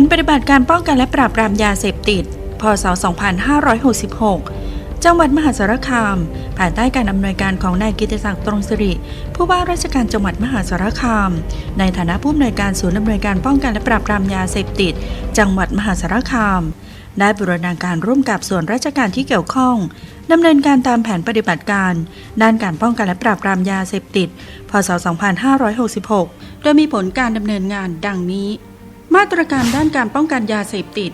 นปฏิบัติการป้องกันและปราบปรามยาเสพติด พศ 2566 จังหวัดมหาสารคาม ภายใต้การอำนวยการของนายกิติศักดิ์ตรงสิริ ผู้ว่าราชการจังหวัดมหาสารคาม ในฐานะผู้อำนวยการศูนย์อำนวยการป้องกันและปราบปรามยาเสพติด จังหวัดมหาสารคาม ได้บูรณาการร่วมกับส่วนราชการที่เกี่ยวข้องดำเนินการตามแผนปฏิบัติการ ด้านการป้องกันและปราบปรามยาเสพติด พศ 2566 โดยมีผลการดำเนินงานดังนี้ มาตรการด้านการป้องกันยาเสพติด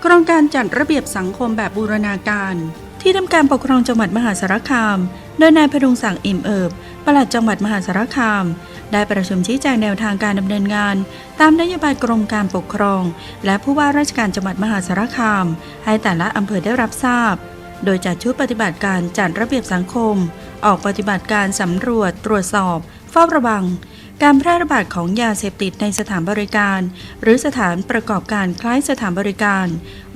โครงการจัดระเบียบสังคมแบบบูรณาการ ที่ทำการปกครองจังหวัดมหาสารคาม โดยนายพดุงศักดิ์อิ่มเอิบปลัดจังหวัดมหาสารคาม ได้ประชุมชี้แจงแนวทางการดำเนินงาน ตามนโยบายกรมการปกครอง และผู้ว่าราชการจังหวัดมหาสารคาม ให้แต่ละอำเภอได้รับทราบ โดยจัดชุดปฏิบัติการจัดระเบียบสังคม ออกปฏิบัติการสำรวจ ตรวจสอบ เฝ้าระวัง การแพร่ระบาดของยาเสพติดในสถานบริการ หรือสถานประกอบการคล้ายสถานบริการ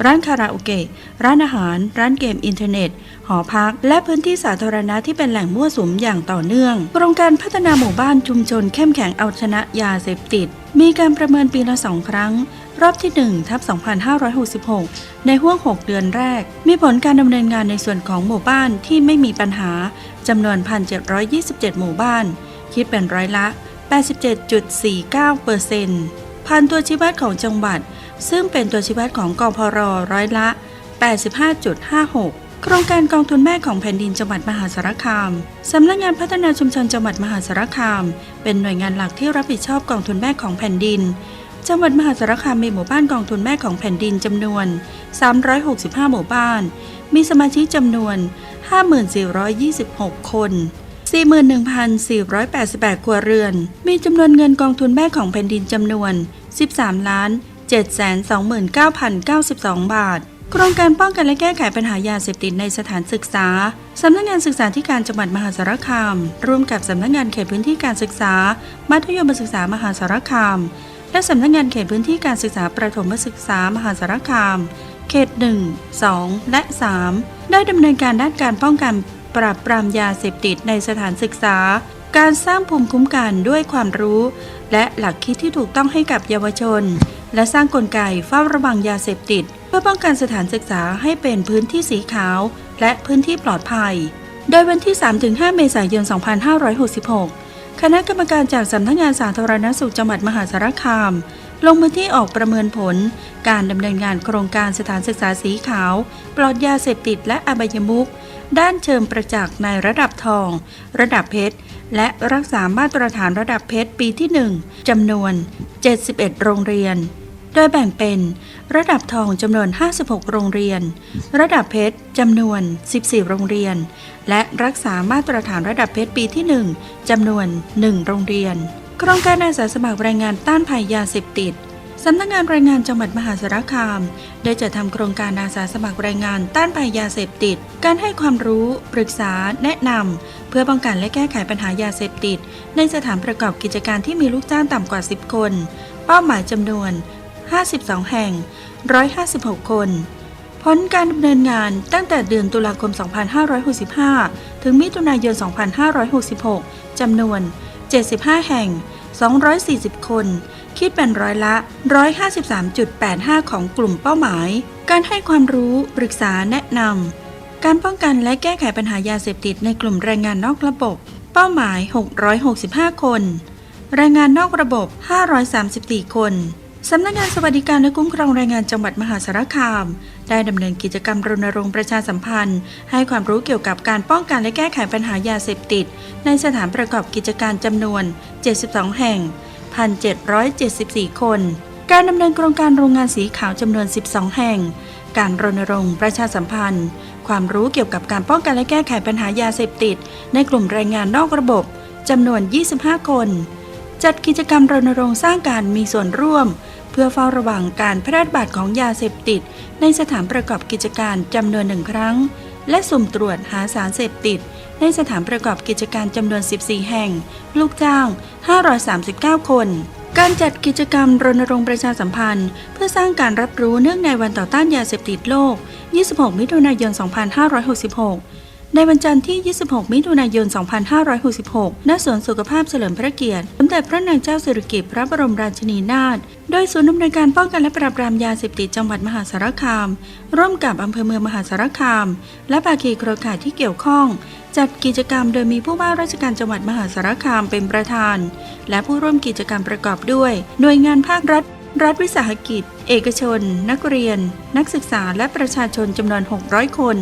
ร้านคาราโอเกะ ร้านอาหาร ร้านเกมอินเทอร์เน็ต หอพัก และพื้นที่สาธารณะที่เป็นแหล่งมั่วสุมอย่างต่อเนื่อง โครงการพัฒนาหมู่บ้านชุมชนเข้มแข็งเอาชนะยาเสพติด มีการประเมินปีละสองครั้ง รอบที่1ทับ2566 ในห่วง 6 เดือนแรก มีผลการดำเนินงานในส่วนของหมู่บ้านที่ไม่มีปัญหาจำนวน 1,727 หมู่บ้าน คิดเป็นร้อยละ 87.49เปอร์เซ็นต์พันตัวชี้วัดของจังหวัด ซึ่งเป็นตัวชี้วัดของกพรร้อยละ 85.56 โครงการกองทุนแม่ของแผ่นดินจังหวัดมหาสารคาม สำนักงานพัฒนาชุมชนจังหวัดมหาสารคาม เป็นหน่วยงานหลักที่รับผิดชอบกองทุนแม่ของแผ่นดินจังหวัดมหาสารคามมีหมู่บ้านกองทุนแม่ของแผ่นดินจำนวน 365 หมู่บ้าน มีสมาชิกจำนวน 5426 คน 41,488 ครัวเรือน มีจำนวนเงินกองทุนแม่ของแผ่นดินจำนวน 13 ล้าน 729,092 บาท โครงการป้องกันและแก้ไขปัญหายาเสพติดในสถานศึกษา สำนักงานศึกษาธิการจังหวัดมหาสารคาม ร่วมกับสำนักงานเขตพื้นที่การศึกษา มัธยมศึกษามหาสารคาม และสำนักงานเขตพื้นที่การศึกษาประถมศึกษามหาสารคาม เขต 1 2 และ 3 ได้ดำเนินการด้านการป้องกัน ปราบปรามยาเสพติดในสถานศึกษา การสร้างภูมิคุ้มกันด้วยความรู้ และหลักคิดที่ถูกต้องให้กับเยาวชน และสร้างกลไกเฝ้าระวังยาเสพติด เพื่อป้องกันสถานศึกษาให้เป็นพื้นที่สีขาว และพื้นที่ปลอดภัย โดยวันที่ 3-5 เมษายน 2566 คณะกรรมการจากสำนักงานสาธารณสุขจังหวัดมหาสารคาม ลงพื้นที่ออกประเมินผล การดำเนินงานโครงการสถานศึกษาสีขาว ปลอดยาเสพติดและอบายมุขด้านเชิงประจักษ์ในระดับทอง ระดับเพชร และรักษามาตรฐานระดับเพชรปีที่ 1จำนวน 71 โรงเรียน โดยแบ่งเป็น ระดับทองจำนวน 56 โรงเรียน ระดับเพชรจำนวน 14 โรงเรียน และรักษามาตรฐานระดับเพชรปีที่ 1จำนวน 1 โรงเรียน โครงการอาสาสมัครแรงงานต้านภัยยาเสพติดสำนักงานแรงงานจังหวัดมหาสารคาม ได้จัดทำโครงการอาสาสมัครแรงงานต้านภัยยาเสพติด การให้ความรู้ ปรึกษา แนะนำเพื่อป้องกันและแก้ไขปัญหายาเสพติด ในสถานประกอบกิจการที่มีลูกจ้างต่ำกว่า 10 คน เป้าหมายจำนวน 52 แห่ง 156 คนผลการดำเนินงานตั้งแต่เดือนตุลาคม 2565 ถึงมิถุนายน 2566 จำนวน 75 แห่ง 240 คน คิดเป็นร้อยละ 153.85 ของกลุ่มเป้าหมาย การให้ความรู้ปรึกษาแนะนำ การป้องกันและแก้ไขปัญหายาเสพติดในกลุ่มแรงงานนอกระบบ เป้าหมาย 665 คน แรงงานนอกระบบ 534 คน สำนักงานสวัสดิการและคุ้มครองแรงงานจังหวัดมหาสารคาม ได้ดำเนินกิจกรรมรณรงค์ประชาสัมพันธ์ ให้ความรู้เกี่ยวกับการป้องกันและแก้ไขปัญหายาเสพติด ในสถานประกอบกิจการจำนวน 72 แห่ง 1,774 คน การดำเนินโครงการโรงงานสีขาวจำนวน 12 แห่ง การรณรงค์ประชาสัมพันธ์ ความรู้เกี่ยวกับการป้องกันและแก้ไขปัญหายาเสพติด ในกลุ่มแรงงานนอกระบบจำนวน 25 คน จัดกิจกรรมรณรงค์สร้างการมีส่วนร่วม เพื่อเฝ้าระวังการแพร่ระบาดของยาเสพติด ในสถานประกอบกิจการจำนวนหนึ่งครั้ง และสุ่มตรวจหาสารเสพติด ในสถานประกอบกิจการจำนวน 14 แห่ง ลูกจ้าง 539 คนการจัดกิจกรรมรณรงค์ประชาสัมพันธ์ เพื่อสร้างการรับรู้เนื่องในวันต่อต้านยาเสพติดโลก 26 มิถุนายน 2566 ในวันจันทร์ที่ 26 มิถุนายน 2566 ณ สวนสุขภาพเฉลิมพระเกียรติ สมเด็จพระนางเจ้าสิริกิติ์พระบรมราชินีนาถ โดยศูนย์อำเนวยการป้องกันและปราบปรามยาเสพติดจังหวัดมหาสารคาม ร่วมกับอำเภอเมืองมหาสารคาม และภาคีเครือข่ายที่เกี่ยวข้อง จัดกิจกรรมโดยมีผู้ว่าราชการจังหวัดมหาสารคามเป็นประธาน และผู้ร่วมกิจกรรมประกอบด้วย หน่วยงานภาครัฐรัฐวิสาหกิจ เอกชน นักเรียน นักศึกษา และประชาชนจำนวน 600 คน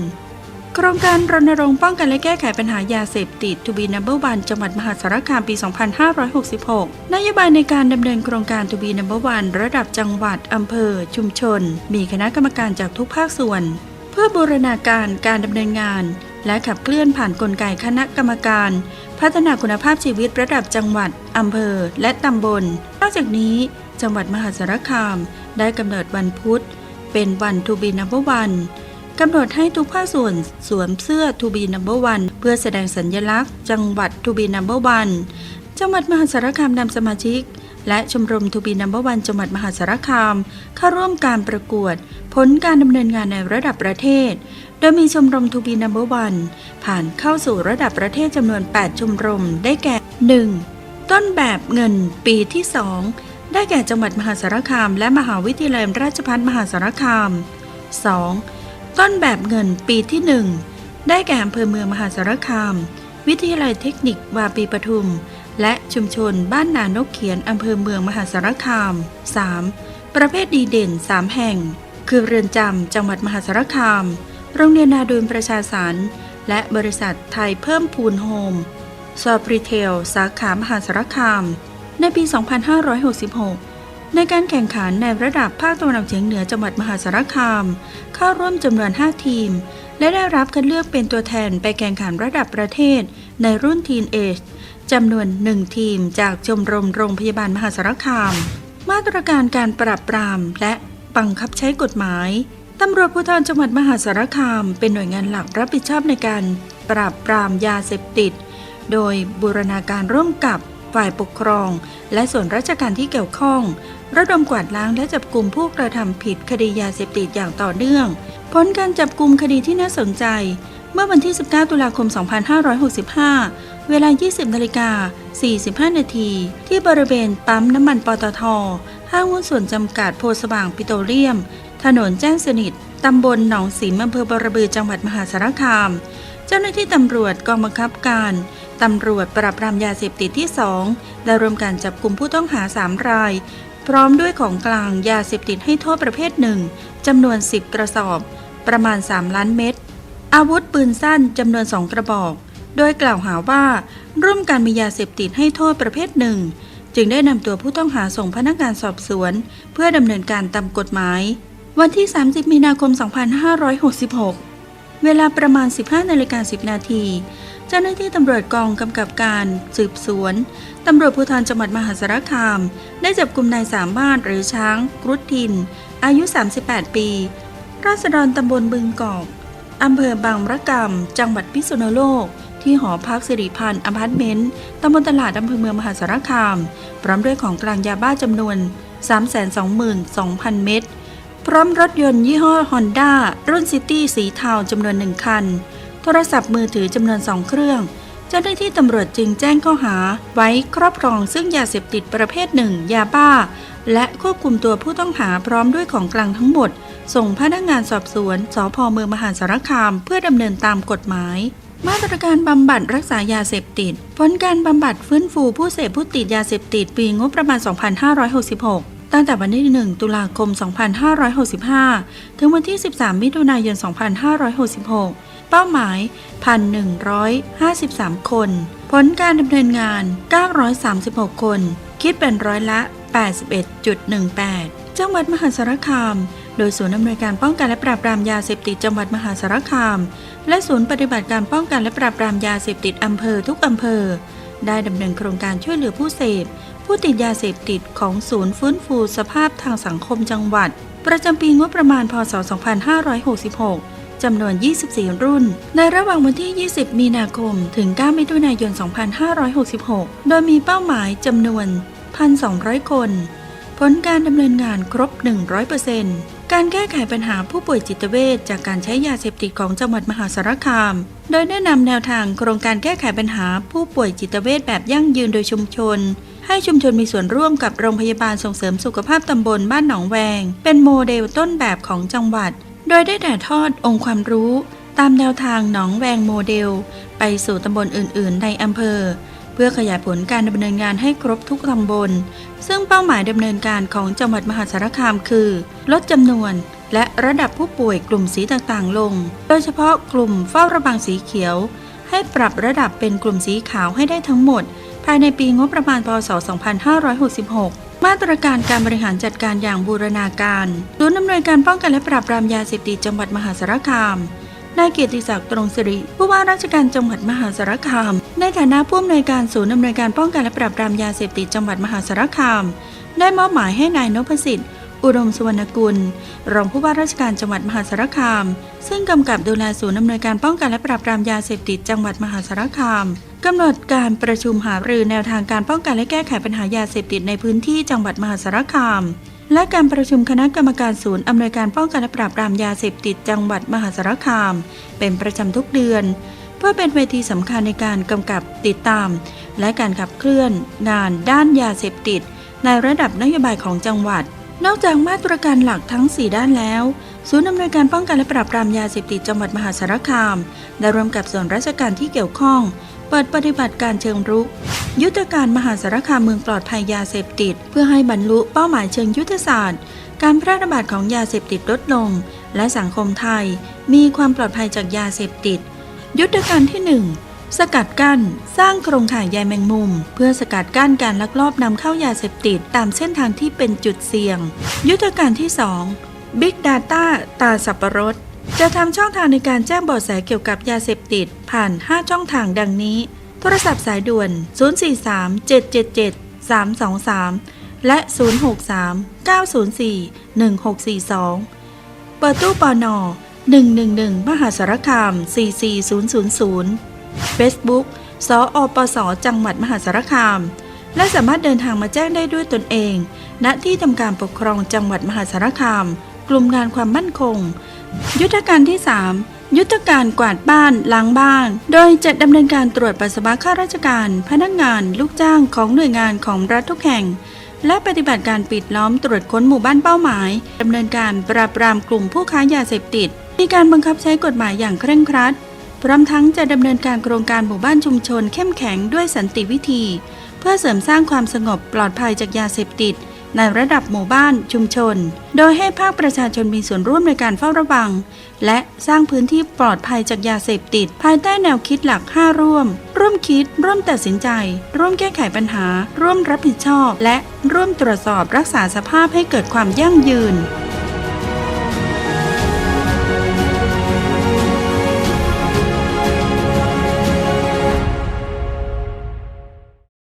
โครงการรณรงค์ป้องกันและแก้ไขปัญหายาเสพติด To be number one จังหวัดมหาสารคามปี 2566 นโยบายในการดำเนินโครงการ To be number one ระดับจังหวัดอำเภอ ชุมชน มีคณะกรรมการจากทุกภาคส่วน เพื่อบูรณาการการดำเนินงาน และขับเคลื่อนผ่านกลไกคณะกรรมการ พัฒนาคุณภาพชีวิตระดับจังหวัดอำเภอ และตำบล นอกจากนี้ จังหวัดมหาสารคาม ได้กำเนิดวันพุธ เป็นวัน To be number one กำหนดให้ทุกภาคส่วนสวมเสื้อ To be number one เพื่อแสดงสัญญลักษณ์ จังหวัด To be number one จังหวัดมหาสารคามนำสมาชิก และชมรม To be number one จังหวัดมหาสารคาม เข้าร่วมการประกวด ผลการดำเนินงานในระดับประเทศ โดยมีชมรม To be number one ผ่านเข้าสู่ระดับประเทศจำนวน 8 ชมรม ได้แก่ 1. ต้นแบบเงินปีที่ 2 ได้แก่จังหวัดมหาสารคาม และมหาวิทยาลัยราชภัฏมหาสารคาม 2. ต้นแบบเงินปีที่ 1 ได้แก่อำเภอเมืองมหาสารคาม วิทยาลัยเทคนิควาปีปทุม และชุมชนบ้านนานกเขียนอำเภอเมืองมหาสารคาม 3. ประเภทดีเด่น 3 แห่ง คือเรือนจำจังหวัดมหาสารคาม โรงเรียนนาดูนประชาสรรค์และบริษัทไทยเพิ่มพูนโฮมซอปรีเทล สาขามหาสารคาม ในปี 2566 ในการแข่งขันในระดับภาคตะวันออกเฉียงเหนือจังหวัดมหาสารคาม เข้าร่วมจำนวน 5 ทีม และได้รับคัดเลือกเป็นตัวแทนไปแข่งขันระดับประเทศ ในรุ่นทีนเอจจำนวน 1 ทีมจากชมรมโรงพยาบาลมหาสารคาม มาตรการการปราบปรามและบังคับใช้กฎหมายตำรวจภูธรจังหวัดมหาสารคาม เป็นหน่วยงานหลักรับผิดชอบในการปราบปรามยาเสพติด โดยบูรณาการร่วมกับ ฝ่ายปกครอง และส่วนราชการที่เกี่ยวข้อง ระดมกวาดล้างและจับกลุ่มผู้กระทำผิดคดียาเสพติดอย่างต่อเนื่อง ผลการจับกลุ่มคดีที่น่าสนใจ เมื่อวันที่ 19 ตุลาคม 2565 เวลา 20นาฬิกา45 นาที ที่บริเวณปั๊มน้ำมันปตท ห้างหุ้นส่วนจำกัดโพสว่างปิโตรเลียม ถนนแจ้งสนิทตำบลหนองสีมอำเภอบรบือจังหวัดมหาสารคาม เจ้าหน้าที่ตำรวจกองบังคับการ ตำรวจปราบปรามยาเสพติดที่ 2 ได้รวมการจับกลุ่มผู้ต้องหา 3 ราย พร้อมด้วยของกลางยาเสพติดให้โทษประเภทหนึ่งจำนวน 10 กระสอบ ประมาณ 3 ล้านเม็ดอาวุธปืนสั้นจำนวน 2 กระบอก โดยกล่าวหาว่า ร่วมกันมียาเสพติดให้โทษประเภทหนึ่งจึงได้นำตัวผู้ต้องหาส่งพนักงานสอบสวน เพื่อดำเนินการตามกฎหมาย วันที่ 30 มีนาคม 2566 เวลาประมาณ 15นาฬิกา10 นาที เจ้าหน้าที่ตำรวจกองกำกับการสืบสวนตำรวจภูธรจังหวัดมหาสารคาม ได้จับกลุ่มนายสามารถหรือช้างกรุฑทิน อายุ 38 ปี ราษฎรตำบลบึงกอกอำเภอบางระกำจังหวัดพิษณุโลก ที่หอพักสิริพันธ์อพาร์ตเมนต์ตำบลตลาดอำเภอเมืองมหาสารคาม พร้อมด้วยของกลางยาบ้าจำนวน 322,000 เม็ด พร้อมรถยนต์ยี่ห้อ Honda รุ่นซิตี้สีเทาจำนวนหนึ่งคัน โทรศัพท์มือถือจำนวนสองเครื่อง เจ้าหน้าที่ตำรวจจึงแจ้งข้อหา ไว้ครอบครองซึ่งยาเสพติดประเภทหนึ่งยาบ้า และควบคุมตัวผู้ต้องหาพร้อมด้วยของกลางทั้งหมด ส่งพนักงานสอบสวนสพเมืองมหาสารคาม เพื่อดำเนินตามกฎหมายมาตรการบำบัดรักษายาเสพติด ผลการบำบัดฟื้นฟูผู้เสพผู้ติดยาเสพติดปีงบประมาณ 2566 ตั้งแต่วันที่ 1 ตุลาคม 2565 ถึงวันที่ 13 มิถุนายน 2566 เป้าหมาย 1,153 คน ผลการดำเนินงาน 936 คน คิดเป็นร้อยละ 81.18 จังหวัดมหาสารคาม โดยศูนย์อำนวยการป้องกันและปราบปรามยาเสพติดจังหวัดมหาสารคาม และศูนย์ปฏิบัติการป้องกันและปราบปรามยาเสพติดอำเภอทุกอำเภอ ได้ดำเนินโครงการช่วยเหลือผู้เสพ ผู้ติดยาเสพติดของศูนย์ฟื้นฟูสภาพทางสังคมจังหวัด ประจำปีงบประมาณพศ 2566 จำนวน 24 รุ่น ในระหว่างวันที่ 20 มีนาคม ถึง 9 มิถุนายน 2566 โดยมีเป้าหมายจำนวน 1,200 คน ผลการดำเนินงานครบ 100% การแก้ไขปัญหาผู้ป่วยจิตเวชจากการใช้ยาเสพติดของจังหวัดมหาสารคาม โดยได้นำแนวทางโครงการแก้ไขปัญหาผู้ป่วยจิตเวชแบบยั่งยืนโดยชุมชน ให้ชุมชนมีส่วนร่วมกับโรงพยาบาลส่งเสริมสุขภาพตำบลบ้านหนองแวง เป็นโมเดลต้นแบบของจังหวัด โดยได้ถ่ายทอดองค์ความรู้ ตามแนวทางหนองแวงโมเดล ไปสู่ตำบลอื่น ๆ ในอำเภอ เพื่อขยายผลการดำเนินงานให้ครบทุกตำบล ซึ่งเป้าหมายดำเนินการของจังหวัดมหาสารคามคือ ลดจำนวนและระดับผู้ป่วยกลุ่มสีต่างๆ ลง โดยเฉพาะกลุ่มเฝ้าระวังสีเขียว ให้ปรับระดับเป็นกลุ่มสีขาวให้ได้ทั้งหมด ภายในปีงบประมาณพศ 2566 มาตรการการบริหารจัดการอย่างบูรณาการศูนย์อำนวยการป้องกันและปราบปรามยาเสพติดจังหวัดมหาสารคาม นายเกียรติศักดิ์ตรงสิริผู้ว่าราชการจังหวัดมหาสารคาม ในฐานะผู้อำนวยการศูนย์อำนวยการป้องกันและปราบปรามยาเสพติดจังหวัดมหาสารคาม ได้มอบหมายให้นายนพสิทธิ์อุดมสุวรรณกุล รองผู้ว่าราชการจังหวัดมหาสารคาม ซึ่งกำกับดูแลศูนย์อำนวยการป้องกันและปราบปรามยาเสพติดจังหวัดมหาสารคามกำหนดการประชุมหารือแนวทางการป้องกันและแก้ไขปัญหายาเสพติดในพื้นที่จังหวัดมหาสารคาม และการประชุมคณะกรรมการศูนย์อำนวยการป้องกันและปราบปรามยาเสพติดจังหวัดมหาสารคาม เป็นประจำทุกเดือน เพื่อเป็นเวทีสำคัญในการกำกับติดตาม และการขับเคลื่อนงานด้านยาเสพติด ในระดับนโยบายของจังหวัด นอกจากมาตรการหลักทั้ง 4 ด้านแล้ว ศูนย์อำนวยการป้องกันและปราบปรามยาเสพติดจังหวัดมหาสารคาม ได้ร่วมกับส่วนราชการที่เกี่ยวข้อง เปิดปฏิบัติการเชิงรุก ยุทธการมหาสารคามเมืองปลอดภัยยาเสพติด เพื่อให้บรรลุเป้าหมายเชิงยุทธศาสตร์ การแพร่ระบาดของยาเสพติดลดลง และสังคมไทย มีความปลอดภัยจากยาเสพติด ยุทธการที่ 1สกัดกั้น สร้างโครงข่ายใยแมงมุม เพื่อสกัดกั้นการลักลอบนำเข้ายาเสพติดตามเส้นทางที่เป็นจุดเสี่ยง ยุทธการที่ 2 Big Data ตาสับปะรด จะทำช่องทางในการแจ้งเบาะแสเกี่ยวกับยาเสพติด ผ่าน 5 ช่องทางดังนี้ โทรศัพท์สายด่วน 043 777 323 และ 063 904 1642 เปิดตู้ปอนอ111 มหาสารคาม 44000 Facebook สอปส จังหวัดมหาสารคาม และสามารถเดินทางมาแจ้งได้ด้วยตนเอง ณ ที่ทำการปกครองจังหวัดมหาสารคาม กลุ่มงานความมั่นคง ยุทธการที่ 3 ยุทธการกวาดบ้านล้างบ้าน โดยจะดำเนินการตรวจปัสสาวะข้าราชการ พนักงาน ลูกจ้างของหน่วยงานของรัฐทุกแห่ง และปฏิบัติการปิดล้อมตรวจค้นหมู่บ้านเป้าหมายดำเนินการปราบปรามกลุ่มผู้ค้ายาเสพติดมีการบังคับใช้กฎหมายอย่างเคร่งครัด พร้อมทั้งจะดำเนินการโครงการหมู่บ้านชุมชนเข้มแข็งด้วยสันติวิธี เพื่อเสริมสร้างความสงบปลอดภัยจากยาเสพติด ในระดับหมู่บ้านชุมชน โดยให้ภาคประชาชนมีส่วนร่วมในการเฝ้าระวัง และสร้างพื้นที่ปลอดภัยจากยาเสพติด ภายใต้แนวคิดหลัก 5 ร่วม ร่วมคิด ร่วมตัดสินใจ ร่วมแก้ไขปัญหา ร่วมรับผิดชอบ และร่วมตรวจสอบรักษาสภาพให้เกิดความยั่งยืน